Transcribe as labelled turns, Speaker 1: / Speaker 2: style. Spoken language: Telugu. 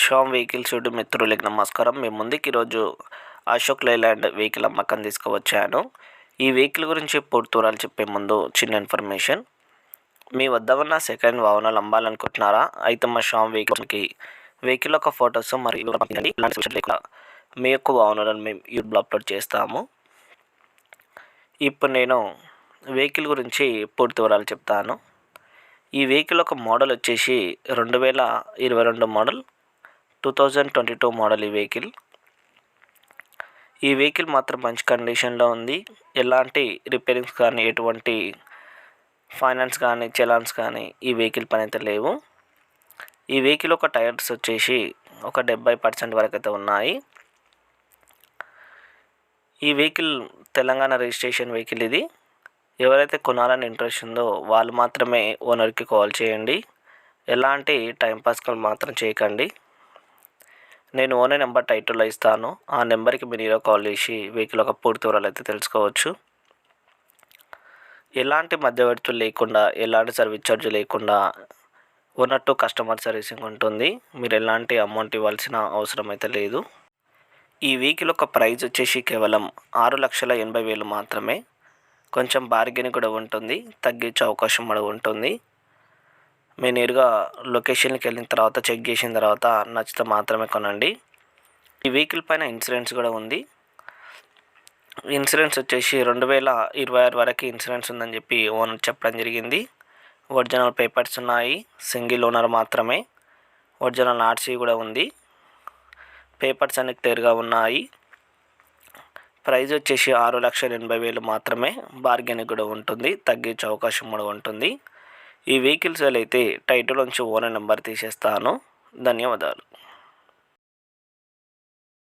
Speaker 1: శ్యామ్ వెహికల్స్ యూట్యూబ్ మిత్రులకి నమస్కారం. మేము ముందుకి ఈరోజు అశోక్ లైలాండ్ వెహికల్ అమ్మకం తీసుకువచ్చాను. ఈ వెహికల్ గురించి పూర్తివ్వరాలు చెప్పే ముందు చిన్న ఇన్ఫర్మేషన్. మీ వద్ద ఉన్న సెకండ్ వాహనాలు అమ్మాలనుకుంటున్నారా? అయితే మా శ్యామ్ వెహికల్కి వెహికల్ యొక్క ఫొటోస్ మరియు మీ యొక్క వాహనాలను మేము యూట్యూబ్లో అప్లోడ్ చేస్తాము. ఇప్పుడు నేను వెహికల్ గురించి పూర్తి వివరాలు చెప్తాను. ఈ వెహికల్ ఒక మోడల్ వచ్చేసి రెండు వేల ఇరవై రెండు model. Two thousand twenty two model ఈ వెహికల్. ఈ వెహికల్ మాత్రం మంచి కండిషన్లో ఉంది. ఎలాంటి రిపేరింగ్స్ కానీ ఎటువంటి ఫైనాన్స్ కానీ చలాన్స్ కానీ ఈ వెహికల్ పని అయితే లేవు. ఈ వెహికల్ ఒక టైర్స్ వచ్చేసి ఒక డెబ్బై పర్సెంట్ వరకు అయితే ఉన్నాయి. ఈ వెహికల్ తెలంగాణ రిజిస్ట్రేషన్ వెహికల్ ఇది. ఎవరైతే కొనాలని ఇంట్రెస్ట్ ఉందో వాళ్ళు మాత్రమే ఓనర్కి కాల్ చేయండి. ఎలాంటి టైంపాస్ కాల్ మాత్రం చేయకండి. నేను ఓనే నెంబర్ టైటిల్లో ఇస్తాను. ఆ నెంబర్కి మీరు ఈరోజు కాల్ చేసి వెహికల్ ఒక పూర్తి వివరాలు అయితే తెలుసుకోవచ్చు. ఎలాంటి మధ్యవర్తులు లేకుండా ఎలాంటి సర్వీస్ ఛార్జ్ లేకుండా ఉన్నట్టు కస్టమర్ సర్వీసింగ్ ఉంటుంది. మీరు ఎలాంటి అమౌంట్ ఇవ్వాల్సిన అవసరం అయితే లేదు. ఈ వెహికల్ ఒక ప్రైజ్ వచ్చేసి కేవలం ఆరు లక్షల ఎనభై వేలు మాత్రమే. కొంచెం బార్గెన్ కూడా ఉంటుంది. తగ్గించే అవకాశం కూడా ఉంటుంది. మీరు నేరుగా లొకేషన్కి వెళ్ళిన తర్వాత చెక్ చేసిన తర్వాత నచ్చితే మాత్రమే కొనండి. ఈ వెహికల్ పైన ఇన్సూరెన్స్ కూడా ఉంది. ఇన్సూరెన్స్ వచ్చేసి రెండు వేల ఇరవై ఆరు వరకు ఇన్సూరెన్స్ ఉందని చెప్పి ఓనర్ చెప్పడం జరిగింది. ఒరిజినల్ పేపర్స్ ఉన్నాయి. సింగిల్ ఓనర్ మాత్రమే. ఒరిజినల్ ఆర్సీ కూడా ఉంది. పేపర్స్ అన్ని క్లియర్గా ఉన్నాయి. ప్రైజ్ వచ్చేసి ఆరు లక్షల ఎనభై వేలు మాత్రమే. బార్గెన్ కూడా ఉంటుంది. తగ్గించే అవకాశం కూడా ఉంటుంది. ఈ వెహికల్స్ అయితే టైటిల్ నుంచి ఓనర్ నెంబర్ తీసేస్తాను. ధన్యవాదాలు.